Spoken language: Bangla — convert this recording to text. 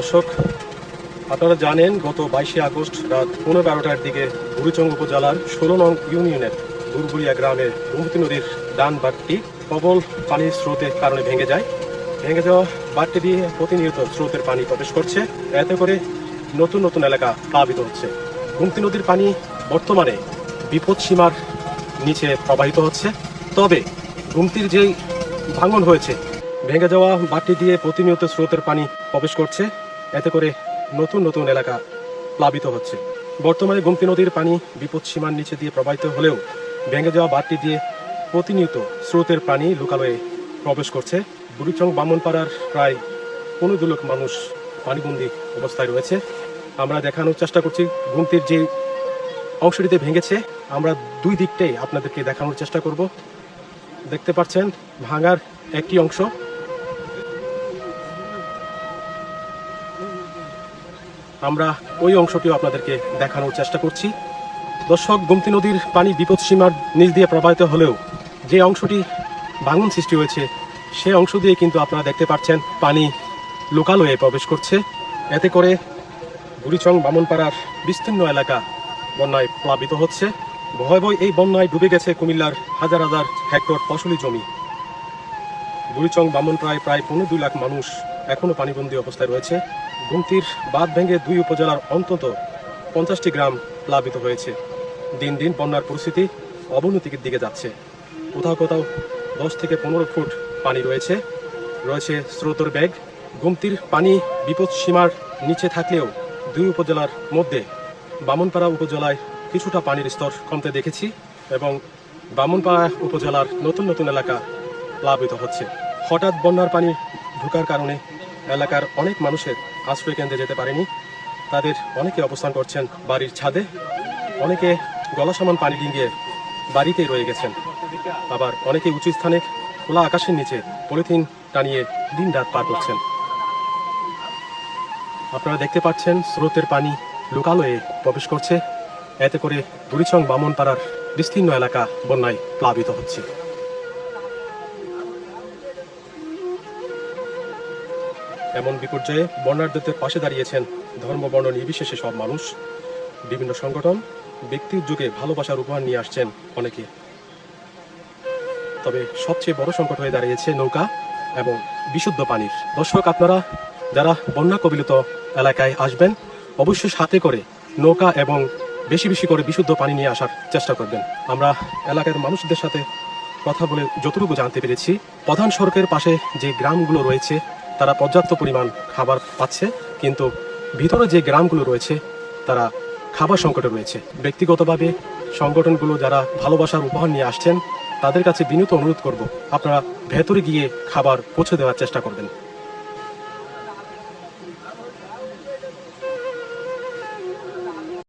দর্শক, আপনারা জানেন গত বাইশে আগস্ট রাত পনেরো বারোটার দিকে বুড়িচং উপজেলার ষোলো নং ইউনিয়নের বুরবুরিয়া গ্রামের গোমতী নদীর ডান বাঁধটি প্রবল পানির স্রোতের কারণে ভেঙে যায়। ভেঙে যাওয়া বাঁধটি দিয়ে প্রতিনিয়ত স্রোতের পানি প্রবেশ করছে। এতে করে নতুন নতুন এলাকা প্লাবিত হচ্ছে। গোমতী নদীর পানি বর্তমানে বিপদ সীমার নিচে প্রবাহিত হচ্ছে। তবে গুমতির যেই ভাঙন হয়েছে, ভেঙে যাওয়া বাটি দিয়ে প্রতিনিয়ত স্রোতের পানি প্রবেশ করছে। এতে করে নতুন নতুন এলাকা প্লাবিত হচ্ছে। বর্তমানে গুমতি নদীর পানি বিপদ সীমার নিচে দিয়ে প্রবাহিত হলেও ভেঙে যাওয়া বাটি দিয়ে প্রতিনিয়ত স্রোতের পানি লোকালয়ে প্রবেশ করছে। বুড়িচং বামনপাড়ার প্রায় পনেরো লোক মানুষ পানিবন্দী অবস্থায় রয়েছে। আমরা দেখানোর চেষ্টা করছি, গুমতির যে অংশটিতে ভেঙেছে, আমরা দুই দিকটাই আপনাদেরকে দেখানোর চেষ্টা করব। দেখতে পাচ্ছেন, ভাঙার একটি অংশ। আমরা ওই অংশটিও আপনাদেরকে দেখানোর চেষ্টা করছি। দর্শক, গোমতী নদীর পানি বিপদ সীমার নিচ দিয়ে প্রবাহিত হলেও যে অংশটি ভাঙন সৃষ্টি হয়েছে, সে অংশ দিয়ে কিন্তু আপনারা দেখতে পাচ্ছেন পানি লোকালয়ে প্রবেশ করছে। এতে করে বুড়িচং বামনপাড়ার বিস্তীর্ণ এলাকা বন্যায় প্লাবিত হচ্ছে। ভয়াবহ এই বন্যায় ডুবে গেছে কুমিল্লার হাজার হাজার হেক্টর ফসলি জমি। বুড়িচং বামনপাড়ায় প্রায় পনেরো দুই লাখ মানুষ এখনও পানিবন্দী অবস্থায় রয়েছে। গুমতির বাঁধ ভেঙে দুই উপজেলার অন্তত পঞ্চাশটি গ্রাম প্লাবিত হয়েছে। দিন দিন বন্যার পরিস্থিতি অবনতির দিকে যাচ্ছে। কোথাও কোথাও দশ থেকে পনেরো ফুট পানি রয়েছে। রয়েছে স্রোতর ব্যাগ গুমতির পানি বিপদ সীমার নিচে থাকলেও দুই উপজেলার মধ্যে বামনপাড়া উপজেলায় কিছুটা পানির স্তর কমতে দেখেছি এবং বামনপাড়া উপজেলার নতুন নতুন এলাকা প্লাবিত হচ্ছে। হঠাৎ বন্যার পানি ঢোকার কারণে এলাকার অনেক মানুষের আশ্রয় কেন্দ্রে যেতে পারেনি। তাদের অনেকে অবস্থান করছেন বাড়ির ছাদে। অনেকে গলা সমান পানি ডিঙ্গিয়ে বাড়িতেই রয়ে গেছেন। আবার অনেকে উঁচু স্থানে খোলা আকাশের নিচে পলিথিন টানিয়ে দিন রাত পার করছেন। আপনারা দেখতে পাচ্ছেন, স্রোতের পানি লোকালয়ে প্রবেশ করছে। এতে করে বুড়িচং বামনপাড়ার বিস্তীর্ণ এলাকা বন্যায় প্লাবিত হচ্ছে। এমন বিপর্যয়ে বন্যার্থদের পাশে দাঁড়িয়েছেন ধর্ম বর্ণ নির্বিশেষে সব মানুষ। বিভিন্ন সংগঠন ব্যক্তির যুগে ভালোবাসার উপহার নিয়ে আসছেন অনেকে। তবে সবচেয়ে বড় সংকট হয়ে দাঁড়িয়েছে নৌকা এবং বিশুদ্ধ পানির। দর্শক, আপনারা যারা বন্যা কবিলিত এলাকায় আসবেন, অবশ্যই সাথে করে নৌকা এবং বেশি বেশি করে বিশুদ্ধ পানি নিয়ে আসার চেষ্টা করবেন। আমরা এলাকার মানুষদের সাথে কথা বলে যতটুকু জানতে পেরেছি, প্রধান সড়কের পাশে যে গ্রামগুলো রয়েছে তারা পর্যাপ্ত পরিমাণ খাবার পাচ্ছে, কিন্তু ভিতরে যে গ্রামগুলো রয়েছে, তারা খাবার সংকটে রয়েছে। ব্যক্তিগতভাবে সংগঠনগুলো যারা ভালোবাসার উপহার নিয়ে আসছেন, তাদের কাছে বিনীত অনুরোধ করব, আপনারা ভেতরে গিয়ে খাবার পৌঁছে দেওয়ার চেষ্টা করবেন।